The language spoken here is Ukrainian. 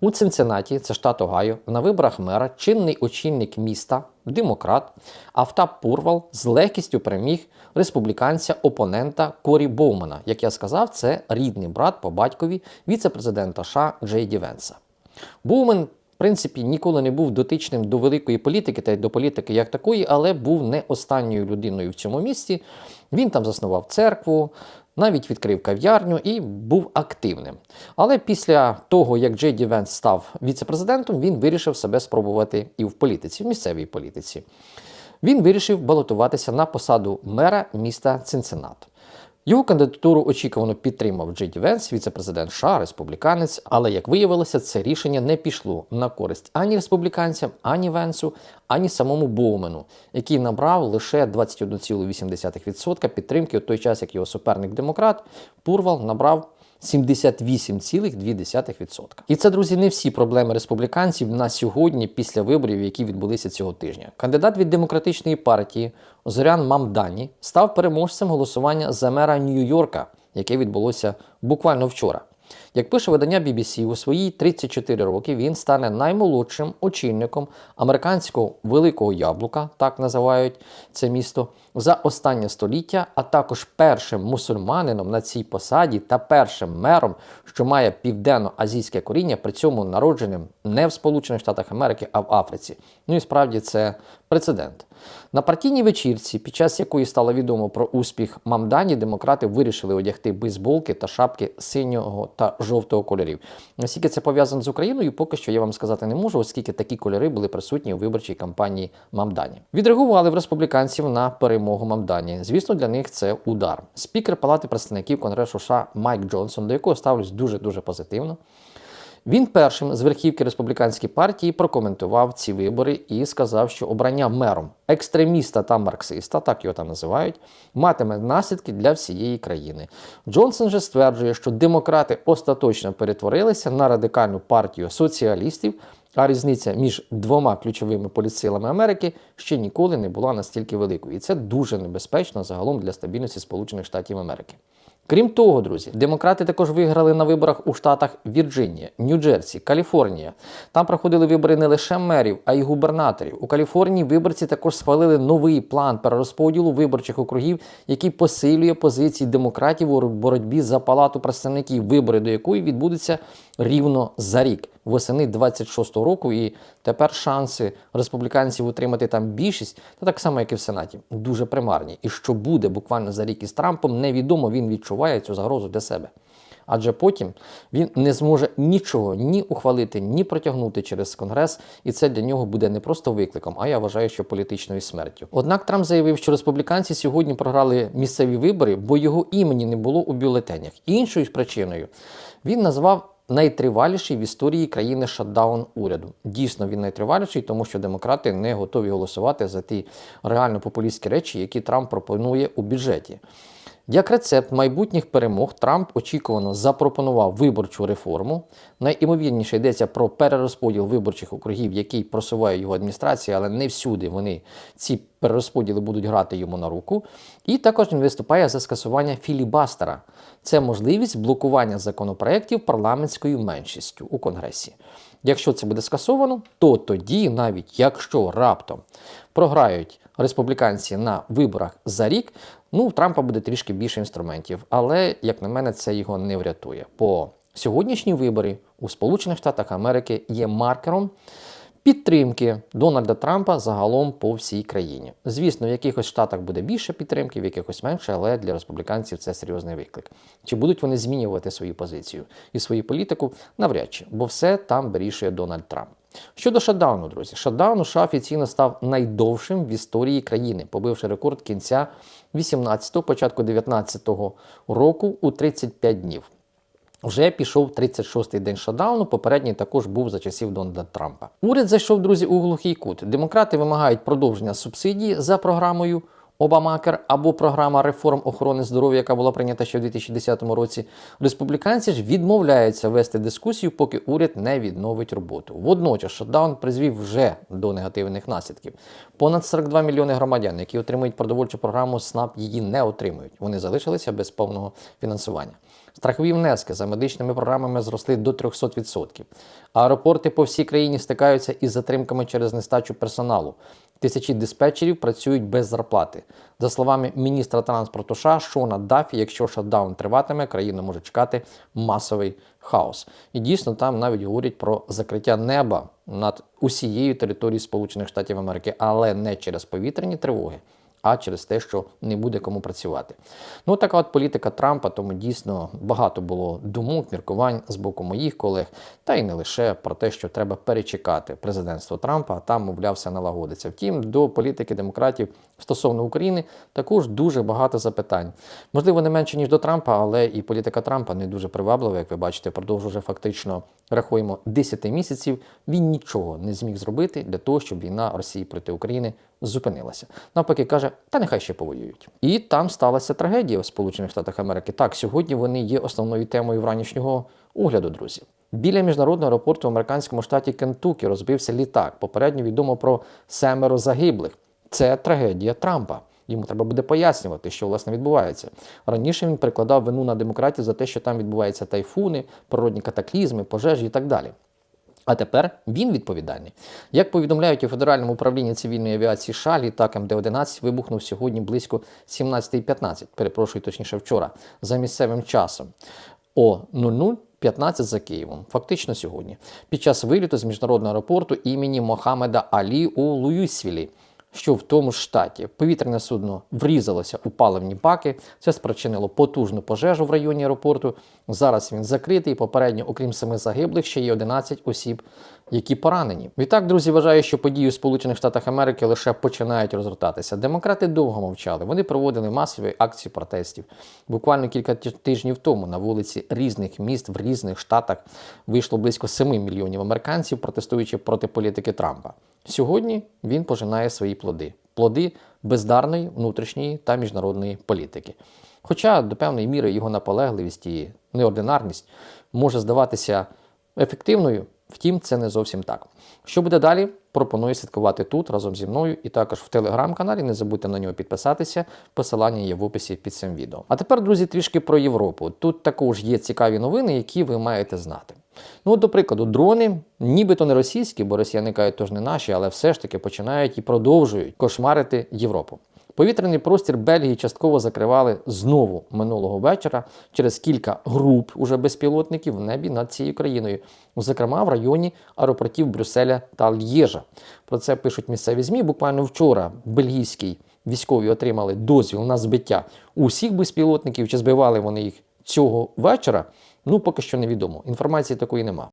У Цинциннаті, це штат Огайо, на виборах мера чинний очільник міста, демократ Автап Пурвал з легкістю переміг республіканця опонента Корі Боумана. Як я сказав, це рідний брат по батькові віце-президента США Джей Ді Венса. Боумен, в принципі, ніколи не був дотичним до великої політики та й до політики як такої, але був не останньою людиною в цьому місті. Він там заснував церкву, навіть відкрив кав'ярню і був активним. Але після того, як Джей Ді Венс став віце-президентом, він вирішив себе спробувати і в політиці, в місцевій політиці. Він вирішив балотуватися на посаду мера міста Цинциннат. Його кандидатуру очікувано підтримав Джеді Венс, віце-президент США, республіканець, але як виявилося, це рішення не пішло на користь ані республіканцям, ані Венсу, ані самому Боумену, який набрав лише 21,8% підтримки. У той час, як його суперник демократ Пурвал набрав 78,2%. І це, друзі, не всі проблеми республіканців на сьогодні після виборів, які відбулися цього тижня. Кандидат від демократичної партії Зорян Мамдані став переможцем голосування за мера Нью-Йорка, яке відбулося буквально вчора. Як пише видання BBC, у свої 34 роки він стане наймолодшим очільником американського великого яблука, так називають це місто, за останнє століття, а також першим мусульманином на цій посаді та першим мером, що має південно-азійське коріння, при цьому народженим не в Сполучених Штатах Америки, а в Африці. Ну і справді це прецедент. На партійній вечірці, під час якої стало відомо про успіх Мамдані, демократи вирішили одягти бейсболки та шапки синього та жовтого кольорів. Наскільки це пов'язано з Україною, поки що я вам сказати не можу, оскільки такі кольори були присутні у виборчій кампанії Мамдані. Відреагували в республіканців на перемогу Мамдані. Звісно, для них це удар. Спікер Палати представників Конгресу США Майк Джонсон, до якого ставлюсь дуже дуже позитивно. Він першим з верхівки республіканської партії прокоментував ці вибори і сказав, що обрання мером екстреміста та марксиста, так його там називають, матиме наслідки для всієї країни. Джонсон же стверджує, що демократи остаточно перетворилися на радикальну партію соціалістів. А різниця між двома ключовими політсилами Америки ще ніколи не була настільки великою, і це дуже небезпечно загалом для стабільності Сполучених Штатів Америки. Крім того, друзі, демократи також виграли на виборах у штатах Вірджинія, Нью-Джерсі, Каліфорнія. Там проходили вибори не лише мерів, а й губернаторів. У Каліфорнії виборці також схвалили новий план перерозподілу виборчих округів, який посилює позиції демократів у боротьбі за палату представників, вибори до якої відбудуться рівно за рік. Восени 26-го року, і тепер шанси республіканців утримати там більшість, та так само, як і в Сенаті, дуже примарні. І що буде буквально за рік із Трампом, невідомо він відчуває цю загрозу для себе. Адже потім він не зможе нічого ні ухвалити, ні протягнути через Конгрес, і це для нього буде не просто викликом, а я вважаю, що політичною смертю. Однак Трамп заявив, що республіканці сьогодні програли місцеві вибори, бо його імені не було у бюлетенях. Іншою причиною він назвав найтриваліший в історії країни шатдаун уряду. Дійсно, він найтриваліший, тому що демократи не готові голосувати за ті реально популістські речі, які Трамп пропонує у бюджеті. Як рецепт майбутніх перемог Трамп очікувано запропонував виборчу реформу. Найімовірніше йдеться про перерозподіл виборчих округів, який просуває його адміністрація, але не всюди вони ці перерозподіли будуть грати йому на руку. І також він виступає за скасування філібастера. Це можливість блокування законопроєктів парламентською меншістю у Конгресі. Якщо це буде скасовано, то тоді, навіть якщо раптом програють республіканці на виборах за рік, ну у Трампа буде трішки більше інструментів. Але, як на мене, це його не врятує. Бо сьогоднішні вибори у Сполучених Штатах Америки є маркером. Підтримки Дональда Трампа загалом по всій країні. Звісно, в якихось штатах буде більше підтримки, в якихось менше, але для республіканців це серйозний виклик. Чи будуть вони змінювати свою позицію і свою політику? Навряд чи, бо все там вирішує Дональд Трамп. Щодо шатдауну, друзі, шатдаун у офіційно став найдовшим в історії країни, побивши рекорд кінця 18-го, початку 19-го року у 35 днів. Вже пішов 36-й день шатдауну, попередній також був за часів Дональда Трампа. Уряд зайшов, друзі, у глухий кут. Демократи вимагають продовження субсидії за програмою Обамакер або програма реформ охорони здоров'я, яка була прийнята ще в 2010 році. Республіканці ж відмовляються вести дискусію, поки уряд не відновить роботу. Водночас шатдаун призвів вже до негативних наслідків. Понад 42 мільйони громадян, які отримують продовольчу програму СНАП, її не отримують. Вони залишилися без повного фінансування. Страхові внески за медичними програмами зросли до 300%. Аеропорти по всій країні стикаються із затримками через нестачу персоналу. Тисячі диспетчерів працюють без зарплати. За словами міністра транспорту США Шона Дафі, якщо шатдаун триватиме, країна може чекати масовий хаос. І дійсно там навіть говорять про закриття неба над усією територією Сполучених Штатів Америки, але не через повітряні тривоги, а через те, що не буде кому працювати. Ну, така от політика Трампа, тому дійсно багато було думок, міркувань з боку моїх колег, та й не лише про те, що треба перечекати президентство Трампа, а там, мовляв, все налагодиться. Втім, до політики демократів стосовно України також дуже багато запитань. Можливо, не менше ніж до Трампа, але і політика Трампа не дуже приваблива, як ви бачите, впродовж уже фактично рахуємо 10 місяців. Він нічого не зміг зробити для того, щоб війна Росії проти України зупинилася. Навпаки, каже, та нехай ще повоюють. І там сталася трагедія в Сполучених Штатах Америки. Так, сьогодні вони є основною темою вранішнього огляду, друзі. Біля міжнародного аеропорту в американському штаті Кентукі розбився літак. Попередньо відомо про семеро загиблих. Це трагедія Трампа. Йому треба буде пояснювати, що власне відбувається. Раніше він прикладав вину на демократів за те, що там відбуваються тайфуни, природні катаклізми, пожежі і так далі. А тепер він відповідальний. Як повідомляють у Федеральному управлінні цивільної авіації США, літак МД-11 вибухнув сьогодні близько 17.15, перепрошую точніше вчора, за місцевим часом о 00.15 за Києвом, фактично сьогодні, під час виліту з міжнародного аеропорту імені Мохамеда Алі у Луїсвілі, що в тому ж штаті повітряне судно врізалося у паливні баки. Це спричинило потужну пожежу в районі аеропорту. Зараз він закритий. Попередньо, окрім семи загиблих, ще є 11 осіб, які поранені. Відтак, друзі, вважаю, що події у Сполучених Штатах Америки лише починають розгортатися. Демократи довго мовчали. Вони проводили масові акції протестів. Буквально кілька тижнів тому на вулиці різних міст в різних штатах вийшло близько 7 мільйонів американців, протестуючи проти політики Трампа. Сьогодні він пожинає свої плоди плоди бездарної внутрішньої та міжнародної політики. Хоча до певної міри його наполегливість і неординарність може здаватися ефективною, втім, це не зовсім так. Що буде далі? Пропоную слідкувати тут разом зі мною і також в телеграм-каналі. Не забудьте на нього підписатися. Посилання є в описі під цим відео. А тепер, друзі, трішки про Європу. Тут також є цікаві новини, які ви маєте знати. Ну, до прикладу, дрони, нібито не російські, бо росіяни кажуть, тож не наші, але все ж таки починають і продовжують кошмарити Європу. Повітряний простір Бельгії частково закривали знову минулого вечора через кілька груп уже безпілотників в небі над цією країною, зокрема в районі аеропортів Брюсселя та Л'єжа. Про це пишуть місцеві ЗМІ. Буквально вчора бельгійські військові отримали дозвіл на збиття усіх безпілотників. Чи збивали вони їх цього вечора? Ну поки що невідомо. Інформації такої нема.